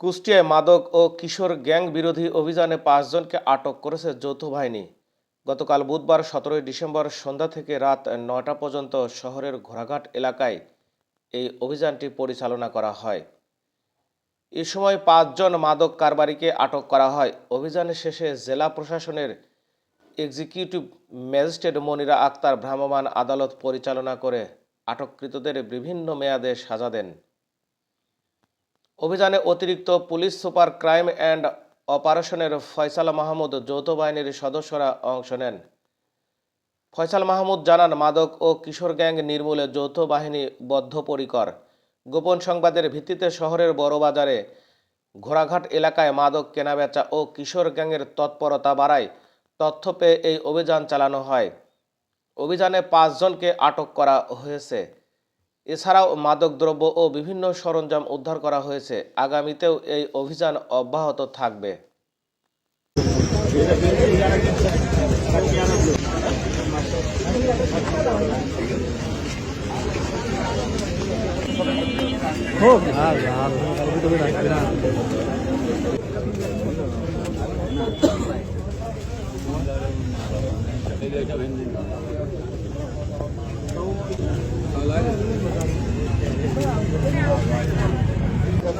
কুষ্টিয়ায় মাদক ও কিশোর গ্যাং বিরোধী অভিযানে পাঁচজনকে আটক করেছে যৌথ বাহিনী। গতকাল বুধবার সতেরোই ডিসেম্বর সন্ধ্যা থেকে রাত নয়টা পর্যন্ত শহরের ঘোড়াঘাট এলাকায় এই অভিযানটি পরিচালনা করা হয়। এ সময় পাঁচজন মাদক কারবারিকে আটক করা হয়। অভিযান শেষে জেলা প্রশাসনের এক্সিকিউটিভ ম্যাজিস্ট্রেট মনিরা আক্তার ভ্রাম্যমাণ আদালত পরিচালনা করে আটককৃতদের বিভিন্ন মেয়াদে সাজা দেন। অভিযানে অতিরিক্ত পুলিশ, সুপার ক্রাইম অ্যান্ড অপারেশনের ফয়সাল মাহমুদ যৌথ বাহিনীর সদস্যরা অংশ নেন। ফয়সাল মাহমুদ জানান, মাদক ও কিশোর গ্যাং নির্মূলে যৌথ বাহিনী বদ্ধপরিকর। গোপন সংবাদের ভিত্তিতে শহরের বড় বাজারে ঘোড়াঘাট এলাকায় মাদক কেনাবেচা ও কিশোর গ্যাংয়ের তৎপরতা বাড়ায় তথ্য পেয়ে এই অভিযান চালানো হয়। অভিযানে পাঁচজনকে আটক করা হয়েছে। এছাড়াও মাদকদ্রব্য ও বিভিন্ন সরঞ্জাম উদ্ধার করা হয়েছে। আগামীতেও এই অভিযান অব্যাহত থাকবে।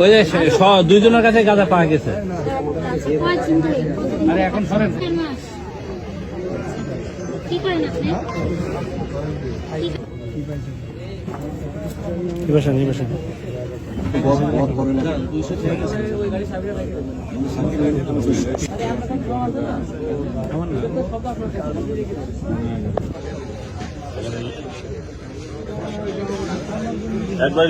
ওই যে দুইজনের কাছে গাঁজা পাওয়া গেছে। আরে এখন সরেন। একবার